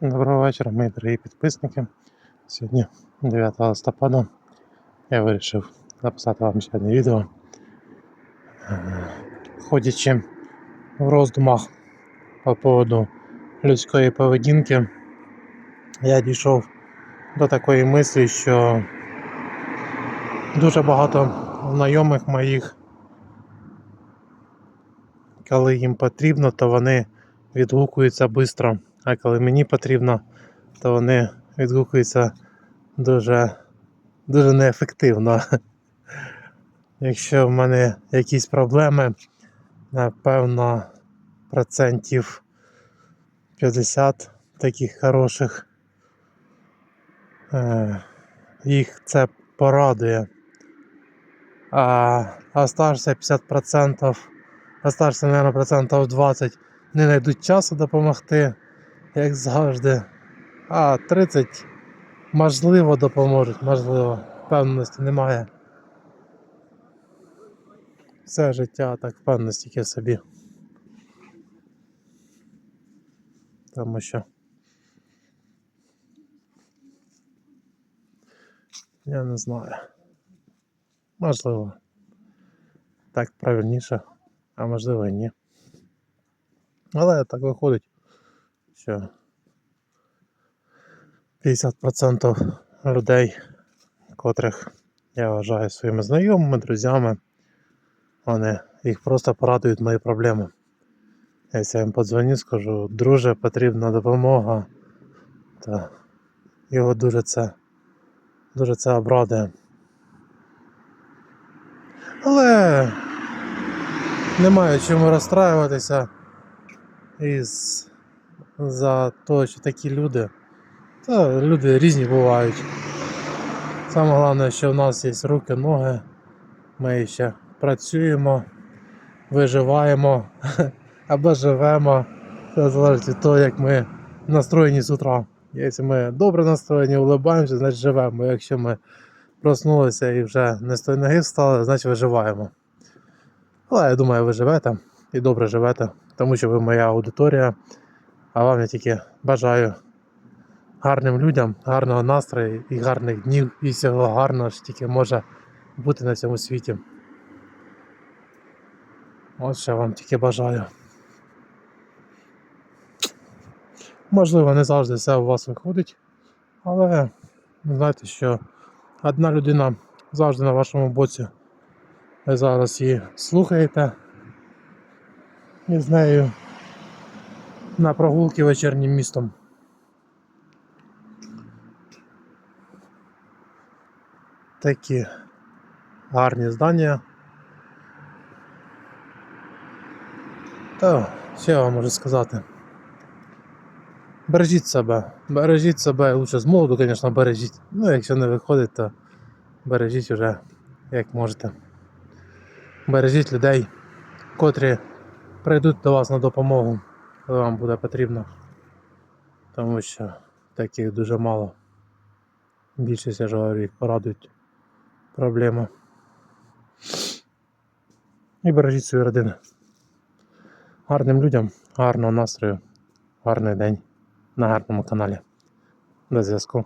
Доброго вечора, мої дорогі підписники. Сьогодні 9 листопада. Я вирішив записати вам ще одне відео. Ходячи в роздумах по поводу людської поведінки, я дійшов до такої мислі, що дуже багато знайомих моїх, коли їм потрібно, то вони відгукуються швидко. А коли мені потрібно, то вони відгукуються дуже, дуже неефективно. Якщо в мене якісь проблеми, напевно, процентів 50 таких хороших, е, їх це порадує. А оставшися 50%, оставшися, мабуть, процентів 20 не знайдуть часу допомогти як завжди. А 30 можливо допоможуть, можливо, впевненості немає. Все життя так впевненості тільки в собі. Тому що. Я не знаю. Можливо. Так правильніше, а можливо і ні. Але так виходить, що 50% людей, котрих я вважаю своїми знайомими, друзями, вони їх просто порадують мої проблеми. Я їм подзвоню, скажу, друже, потрібна допомога, то його дуже це, дуже це обрадує. Але немає чому розстраюватися із за те, що такі люди. Та люди різні бувають. Саме головне, що в нас є руки, ноги. Ми ще працюємо, виживаємо або живемо. Це залежить від того, як ми настроєні з утра. Якщо ми добре настроєні, улибаємося, значить живемо. Якщо ми проснулися і вже не з тої ноги встали, значить виживаємо. Але я думаю, ви живете і добре живете, тому що ви моя аудиторія. А вам я тільки бажаю гарним людям, гарного настрою і гарних днів, і всього гарного, що тільки може бути на цьому світі. От що вам тільки бажаю. Можливо, не завжди все у вас виходить, але знаєте, що одна людина завжди на вашому боці. Ви зараз її слухаєте і з нею на прогулки вечірнім містом. Такі гарні здання. Та, що я вам можу сказати? Бережіть себе, бережіть себе, лучше з молоду, звісно, бережіть. Ну, якщо не виходить, то бережіть вже як можете. Бережіть людей, котрі прийдуть до вас на допомогу, коли вам буде потрібно. Тому що таких дуже мало. Більшість, я ж говорю, їх порадують проблеми. І бережіть свою родину. Гарним людям, гарного настрою, гарний день на гарному каналі. До зв'язку.